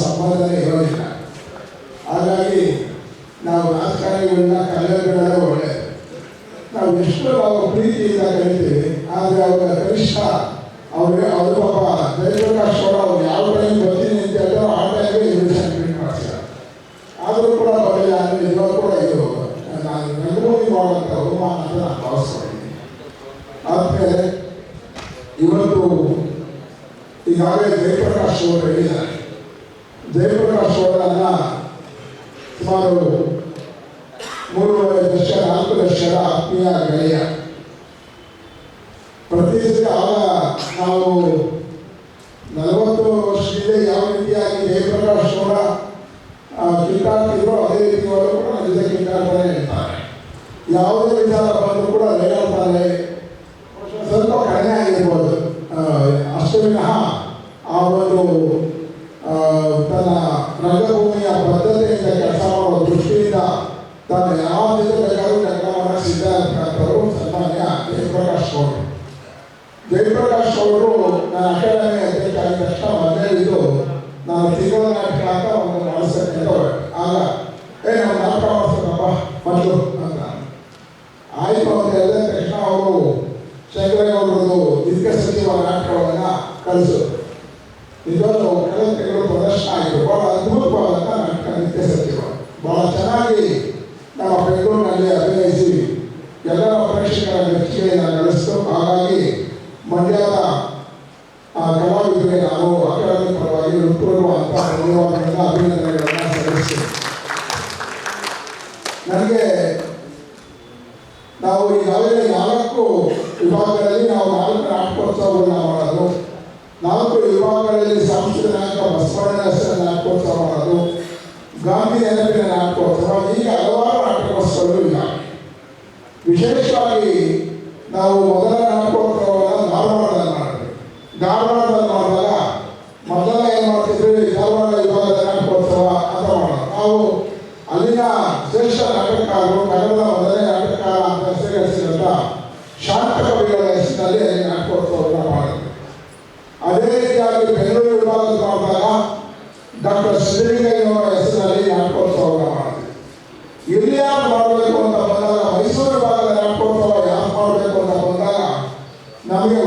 ಸಂಬಂಧನೇ ಇರೋದಿಲ್ಲ ಹಾಗಾಗಿ ನಾವು ರಾಜಕಾರಣಿಗಳನ್ನ ಕಲೆಗಳೆಲ್ಲ ಒಳ್ಳೆಯದು. ನಾವು ಎಷ್ಟು ಪ್ರೀತಿ ಪ್ರೀತಿಯಿಂದ ಕರಿತೀವಿ, ಆದರೆ ಅವರ ಕನಿಷ್ಠ ಅವ್ರಿಗೆ ಅವರು ಪಾಪ ಜಯಪ್ರಕಾಶ್ ಅವರು ಅವ್ರು ಯಾವ ಟೈಮ್ ಬರ್ತೀನಿ ಅಂತ ಹೇಳಿದ್ರು ಆ ಟೈಮ್ಗೆ ಇನ್ವಿಟೇಷನ್ ಪ್ರಿಂಟ್ ಮಾಡ್ತಾರೆ. ಆದರೂ ಕೂಡ ಬರಲಿಲ್ಲ ಅಂದರೆ ಇವಾಗ ಕೂಡ ಇದು, ನಾನು ರಂಗಭೂಮಿ ಮಾಡುವಂಥ ಅವಮಾನ ಅಂತ ನಾನು ಭಾವಿಸ್ಕೊಂಡಿದ್ದೀನಿ ಆದರೆ ಇವತ್ತು ಈಗಾಗಲೇ ಜಯಪ್ರಕಾಶ್ ಅವರು ಹೇಳಿದ್ದಾರೆ. ಜಯಪ್ರಕಾಶ್ ಅವರನ್ನ ಸುಮಾರು ಮೂರುವರೆ ದಶಕ ನಾಲ್ಕು ದಶಕದ ಆತ್ಮೀಯ ಗೆಳೆಯ. ಪ್ರತಿ ಆಗ ನಾವು ನಲವತ್ತು ವರ್ಷದಿಂದ ಯಾವ ರೀತಿಯಾಗಿ ಜಯಪ್ರಕಾಶ್ ಅವರ ಕಿಟ್ಟಾಡ್ತಿದ್ರು ಅದೇ ರೀತಿ ಅವರು ಕೂಡ ನನ್ನ ಜೊತೆ ಕಿತ್ತಾಡ್ತಾನೆ ಇರ್ತಾರೆ ಯಾವುದೇ ನಾನು ಹೀಗೆ ಹಲವಾರು ನಾಟಕೋತ್ಸವಗಳು ಇಲ್ಲ ವಿಶೇಷವಾಗಿ ನಾವು ಮೊದಲ ನಾಟಕೋತ್ಸವವನ್ನು ಧಾರವಾಡದಲ್ಲಿ ಮಾಡಿದ್ವಿ. ಧಾರವಾಡದಲ್ಲಿ ಮಾಡಿದಾಗ ಮೊದಲ ಏನು ಮಾಡ್ತಿದ್ವಿ? ಧಾರವಾಡ ವಿಭಾಗದ ನಾಟಕೋತ್ಸವ ಅಂತ ಮಾಡೋದು. ನಾವು ಅಲ್ಲಿನ ಶ್ರೇಷ್ಠ ನಾಟಕಕಾರರು ಕನ್ನಡದ ಮೊದಲನೇ ನಾಟಕಕಾರ ಅಂತ ಹೆಸರುಗಳಿಸಿದಂಥ ಶಾಂತ ಕವಿಗಳ ಹೆಸರಿನಲ್ಲಿ ನಾಟಕೋತ್ಸವವನ್ನು ಮಾಡಿದ್ವಿ. ಅದೇ ರೀತಿಯಾಗಿ ಬೆಂಗಳೂರು ವಿಭಾಗದಲ್ಲಿ ಮಾಡಿದಾಗ ಡಾಕ್ಟರ್ ಸಿದ್ದಲಿಂಗಯ್ಯನವರ ಹೆಸರಿನಲ್ಲಿ ನಾಟಕೋತ್ಸವವನ್ನು ಮಾಡಿದ್ವಿ. ಇಲ್ಲಿ ಯಾರು ಮಾಡಬೇಕು ಅಂತ ಬಂದಾಗ ಮೈಸೂರು ವಿಭಾಗದ ನಾಟಕೋತ್ಸವ ಯಾರು ಮಾಡಬೇಕು ಅಂತ ಬಂದಾಗ ನಮಗೆ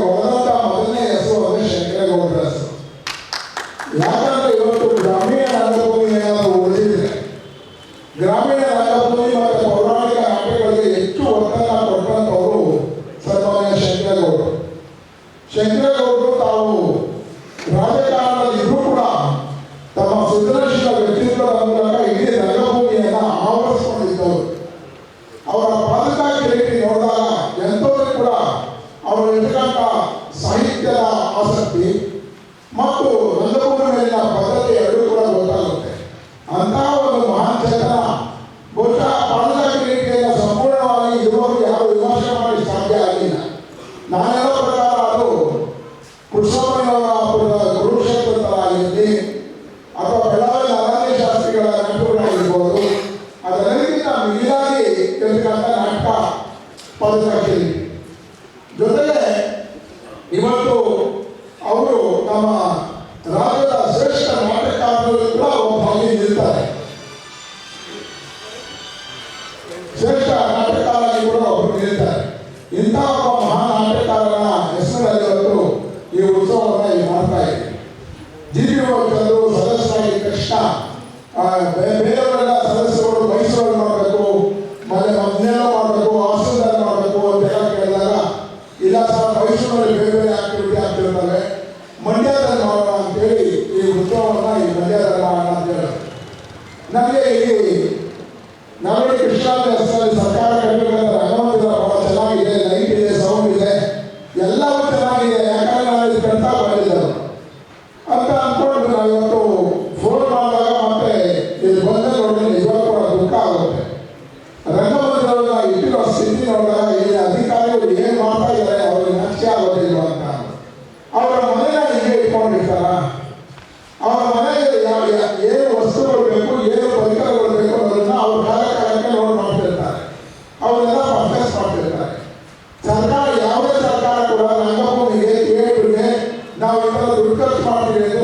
ಚೇತನ ಬಹುಶಃ ಪಾದಕ ಸಂಪೂರ್ಣವಾಗಿ ಇರುವವರು ಯಾರು ವಿಮರ್ಶೆ ಮಾಡಿ ಸಾಧ್ಯ ಆಗಿಲ್ಲ. ನಾನೆಲ್ಲ ಪ್ರಕಾರ ಅದು ಕೃಷ್ಣಪ್ಪನವರ ಕುರುಕ್ಷೇತ್ರದಲ್ಲಾಗಿರಲಿ ಅಥವಾ ಬೆಳಗಾವಿ ನಾರಾಯಣ ಶಾಸ್ತ್ರಿಗಳ ನಾಟಕಗಳಾಗಿರ್ಬೋದು ಅದೆಲ್ಲಕ್ಕಿಂತ ಮಿಗಿಲಾಗಿ ಇರತಕ್ಕಂಥ ನಾಟಕ ಪದಕಿ ಜೊತೆಗೆ ಇವತ್ತು ಅವರು ತಮ್ಮ ರಂಗಭೂಮಿಗೆ ಥಿಯೇಟರ್ಗೆ ನಾವು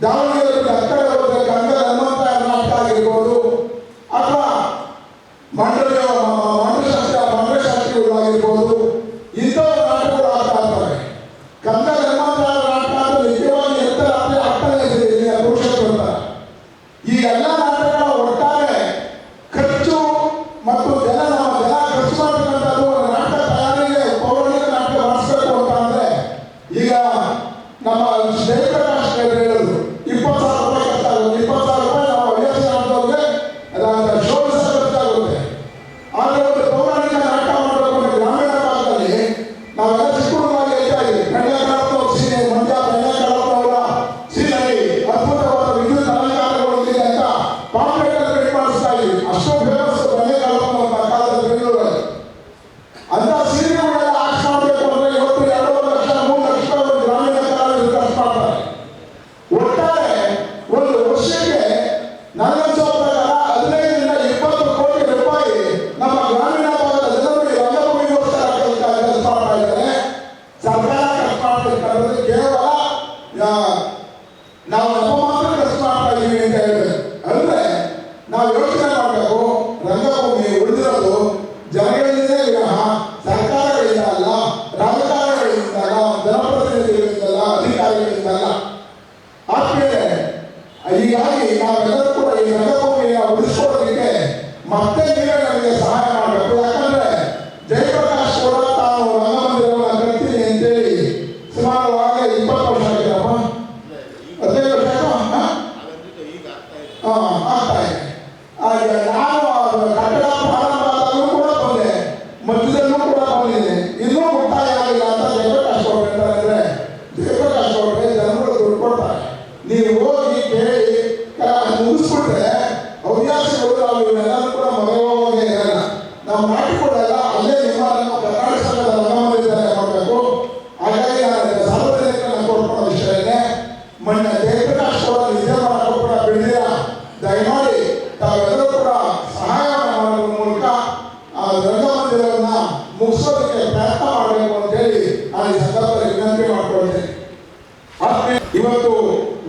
Dá uma olhada 老婆 ಇವನ್ನೆಲ್ಲ ಕೂಡ ಮರೆಯುವವರೇ ನಾವು ಮಾಡಿಕೊಡಲ್ಲ ಅಲ್ಲೇ ನಿಮ್ಮನ್ನು ಕರ್ನಾಟಕ ಸಂಘದ ಮನಮಂದಿರದಲ್ಲಿ ಕೊಡಬೇಕು ಹಾಗಾಗಿ ನಾನು ಸಾರ್ವಜನಿಕರನ್ನ ಕೊಡ್ಕೊಡೋ ವಿಷಯನೇ ಮೊನ್ನೆ ಜಯಪ್ರಕಾಶ್ ನಿಜ ವಿದ್ಯಮಾನ ಕೂಡ ಬಿಡಿದಿರ ದಯಮಾಡಿ ತಾವೆಲ್ಲರೂ ಕೂಡ ಸಹಾಯ ಮಾಡುವ ಮೂಲಕ ಆ ರಂಗಮಂದಿರವನ್ನ ಮುಗಿಸೋದಕ್ಕೆ ಪ್ರಯತ್ನ ಮಾಡಬೇಕು ಅಂತೇಳಿ ಆ ಈ ಸಂದರ್ಭದಲ್ಲಿ ವಿನಂತಿ ಮಾಡ್ಕೊಳ್ತೇನೆ. ಇವತ್ತು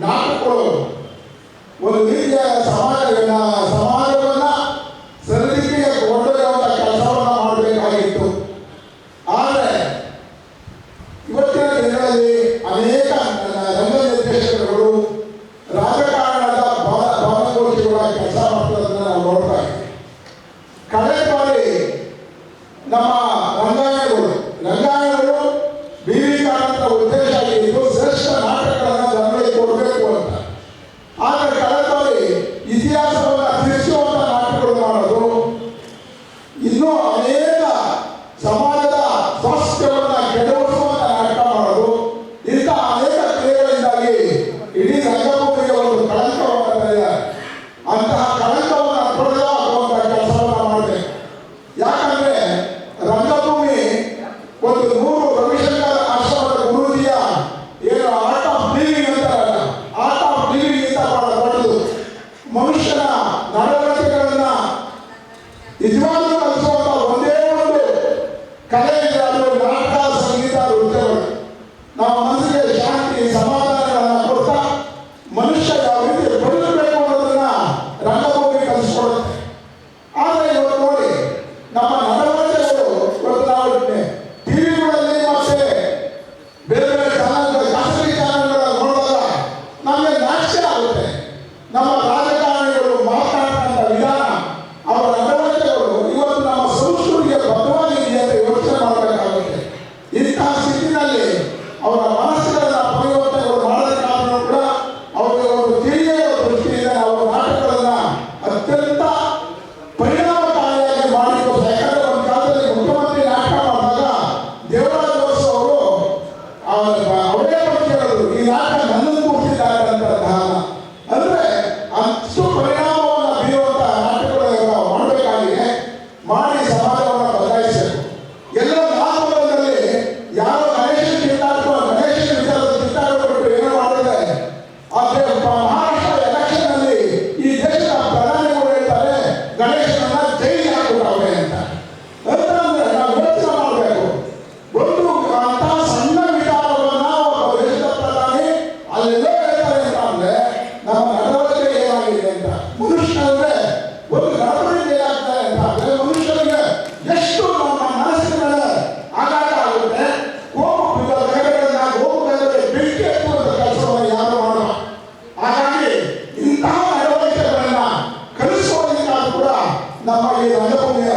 ನಾಟಕಗಳು ಒಂದು ರೀತಿಯ ಸಮಾಜಗಳನ್ನ ಸಮಾಜವನ್ನ ಸರಿದಿಗೆ ಕೊಂಡೊಯ್ಯುವಂತ ಕೆಲಸವನ್ನ ಮಾಡಬೇಕಾಗಿತ್ತು. ಆದರೆ ಇವತ್ತಿನ ದಿನಗಳಲ್ಲಿ ಅನೇಕ ರಂಗ ನಿರ್ದೇಶಕರುಗಳು ರಾಜಕಾರಣದ ಭಾವಗೋಷ್ಠಿಗಳ ಕೆಲಸ ಮಾಡ್ತದನ್ನ ನಾವು ನೋಡ್ತಾ ಇದ್ದೀವಿ. ಕಳೆದ ಬಾರಿ ನಮ್ಮ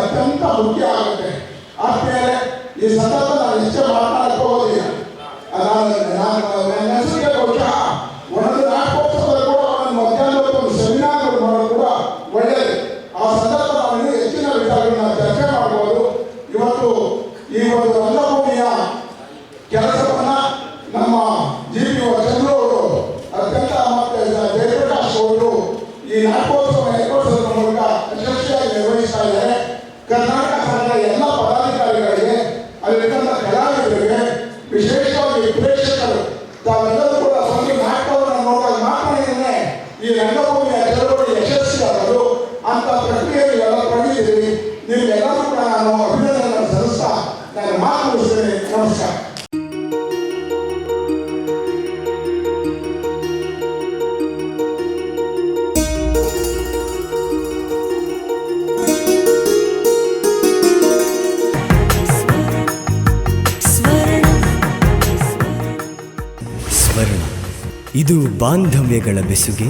ಅತ್ಯಂತ ಮುಖ್ಯ ಆಗುತ್ತೆ? ಆದ್ಮೇಲೆ ಈ ಸಂದರ್ಭ ನಾನು ಇಷ್ಟೇ ಬಾಂಧವ್ಯಗಳ ಬೆಸುಗೆ